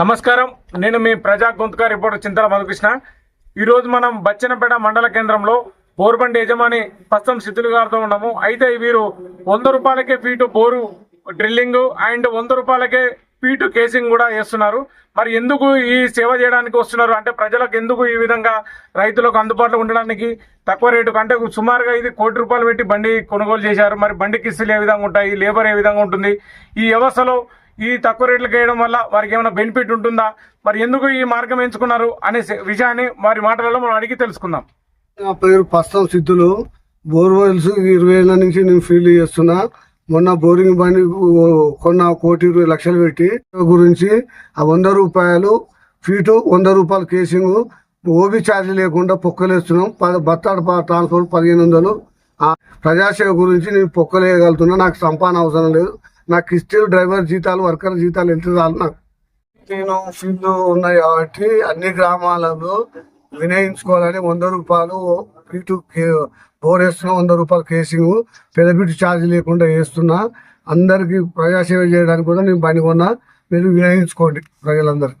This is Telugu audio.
నమస్కారం. నేను మీ ప్రజా గొంతుక రిపోర్టర్ చింతల మధుకృష్ణ. ఈరోజు మనం బచ్చనపేట మండల కేంద్రంలో బోరుబండి యజమాని ప్రస్తుతం సిద్ధులు గారితో ఉన్నాము. అయితే వీరు వంద రూపాయలకే ఫీటు బోరు డ్రిల్లింగ్ అండ్ వంద రూపాయలకే ఫీటు కేసింగ్ కూడా చేస్తున్నారు. మరి ఎందుకు ఈ సేవ చేయడానికి వస్తున్నారు? అంటే ప్రజలకు ఎందుకు ఈ విధంగా రైతులకు అందుబాటులో ఉండడానికి తక్కువ రేటు? అంటే సుమారుగా ఇది కోటి రూపాయలు పెట్టి బండి కొనుగోలు చేశారు. మరి బండి కిస్తులు ఏ విధంగా ఉంటాయి? లేబర్ ఏ విధంగా ఉంటుంది? ఈ వ్యవస్థలో ఈ తక్కువ రేట్లకు వేయడం వల్ల వారికి ఏమైనా బెనిఫిట్ ఉంటుందా? మరి ఎందుకు ఈ మార్గం ఎంచుకున్నారు అనే విషయాన్ని వారి మాటలలో మనం అడిగి తెలుసుకుందాం. నా పేరు ప్రస్తుతం సిద్ధులు. బోర్వెల్స్ ఇరవై ఏళ్ళ నుంచి నేను ఫీల్ చేస్తున్నా. మొన్న బోరింగ్ బండి కొన్న కోటి ఇరవై లక్షలు పెట్టి గురించి ఆ వంద రూపాయలు ఫీటు వంద రూపాయలు కేసింగ్ ఓబీ ఛార్జ్ లేకుండా పొక్కలేస్తున్నాం. పద బత్తాడు ట్రాన్స్ఫర్ ట్రాన్స్పోర్ట్ పదిహేను వందలు. ఆ ప్రజాసేవ గురించి నేను పొక్కలేయగలుగుతున్నా. నాకు సంపాదన అవసరం లేదు. నాకు ఇస్తే డ్రైవర్ జీతాలు వర్కర్ జీతాలు ఎంత చాలు నాకు నేను ఫీల్డ్ ఉన్నాయి కాబట్టి అన్ని గ్రామాలలో వినియోగించుకోవాలని వంద రూపాయలు ఇటు కే- బోర్ వేస్తున్నా వంద రూపాయలు కేసింగ్ పెదబిట్టు ఛార్జ్ లేకుండా వేస్తున్నా అందరికీ ప్రజాసేవ చేయడానికి కూడా నేను బండి కొన్నా. మీరు వినియోగించుకోండి ప్రజలందరూ.